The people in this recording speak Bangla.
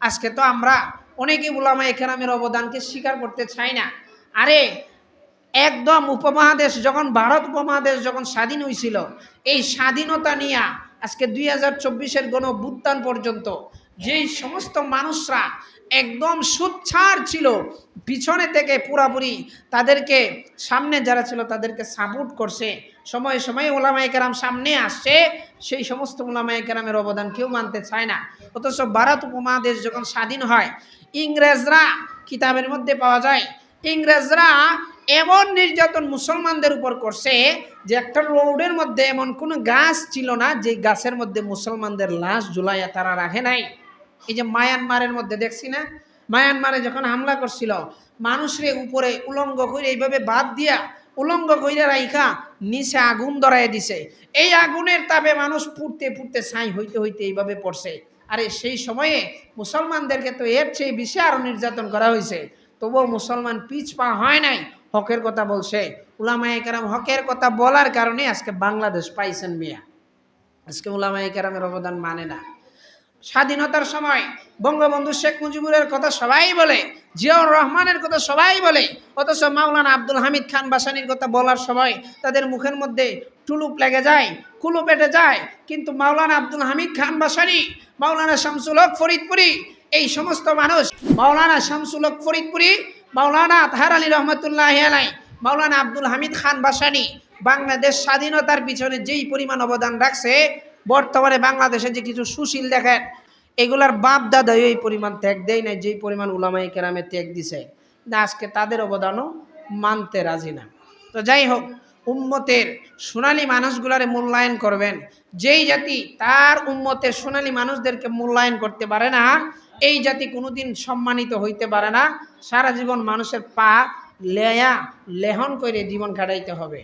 আজকে তো আমরা অনেকে উলামা একরামের অবদানকে স্বীকার করতে চাই না। আরে, একদম উপমহাদেশ, যখন ভারত উপমহাদেশ যখন স্বাধীন হয়েছিল এই স্বাধীনতা নিয়ে আজকে দুই হাজার চব্বিশের গণ অভ্যুত্থান পর্যন্ত যেই সমস্ত মানুষরা একদম সুচ্ছাড় ছিল, পিছনে থেকে পুরাপুরি তাদেরকে সামনে যারা ছিল তাদেরকে সাপোর্ট করছে। সময়ে সময়ে ওলামা একরাম সামনে আসছে, সেই সমস্ত ওলামা একরামের অবদান কেউ মানতে চায় না। অথচ ভারত উপমহাদেশ যখন স্বাধীন হয়, ইংরেজরা কিতাবের মধ্যে পাওয়া যায়, ইংরেজরা এমন নির্যাতন মুসলমানদের উপর করছে যে একটা রোডের মধ্যে এমন কোনো গাছ ছিল না যে গাছের মধ্যে মুসলমানদের লাশ ঝুলাইয়া তারা রাখে নাই। এই যে মায়ানমারের মধ্যে দেখছি না? মায়ানমারে যখন হামলা করছিল, মানুষরে উপরে উলঙ্গ করে এইভাবে বাদ দিয়া উলঙ্গ কইরা রাইখা নিচে আগুন ধরাই দিছে। এই আগুনের তাপে মানুষ পুড়তে পুড়তে ছাই হইতে হইতে এইভাবে পড়ছে। আরে সেই সময়ে মুসলমানদেরকে তো এর চেয়ে বেশি আরও নির্যাতন করা হয়েছে তবুও মুসলমান পিছ পা হয় নাই। হকের কথা বলছে। উলামায়ে কেরাম হকের কথা বলার কারণে আজকে বাংলাদেশ পাইছেন মিয়া। আজকে উলামায়ে কেরামের অবদান মানে না। স্বাধীনতার সময় বঙ্গবন্ধু শেখ মুজিবুরের কথা সবাই বলে, জিয়াউর রহমানের কথা সবাই বলে, অথচ মাওলানা আব্দুল হামিদ খান বাসানির কথা বলার সময় তাদের মুখের মধ্যে টুলুপ লেগে যায়, কুলু পেটে যায়। কিন্তু মাওলানা আব্দুল হামিদ খান বাসানি, মাওলানা শামসুল হক ফরিদপুরি, এই সমস্ত মানুষ, মাওলানা শামসুল হক ফরিদপুরি মাওলানা আতহার আলী রহমতুল্লাহ আলাই, মাওলানা আব্দুল হামিদ খান বাসানি, বাংলাদেশ স্বাধীনতার পিছনে যেই পরিমাণ অবদান রাখছে, বর্তমানে বাংলাদেশে যে কিছু সুশীল দেখেন, এগুলার বাপ দাদাই ওই পরিমাণ ত্যাগ দেয় নাই, যেই পরিমাণ উলামাই কেরামে ত্যাগ দিছে। না, আজকে তাদের অবদানও মানতে রাজি না। তো যাই হোক উম্মতের সোনালী মানুষগুলারে মূল্যায়ন করবেন। যেই জাতি তার উম্মতের সোনালী মানুষদেরকে মূল্যায়ন করতে পারে না, এই জাতি কোনোদিন সম্মানিত হইতে পারে না। সারা জীবন মানুষের পা লেয়া লেহন করে জীবন কাটাইতে হবে।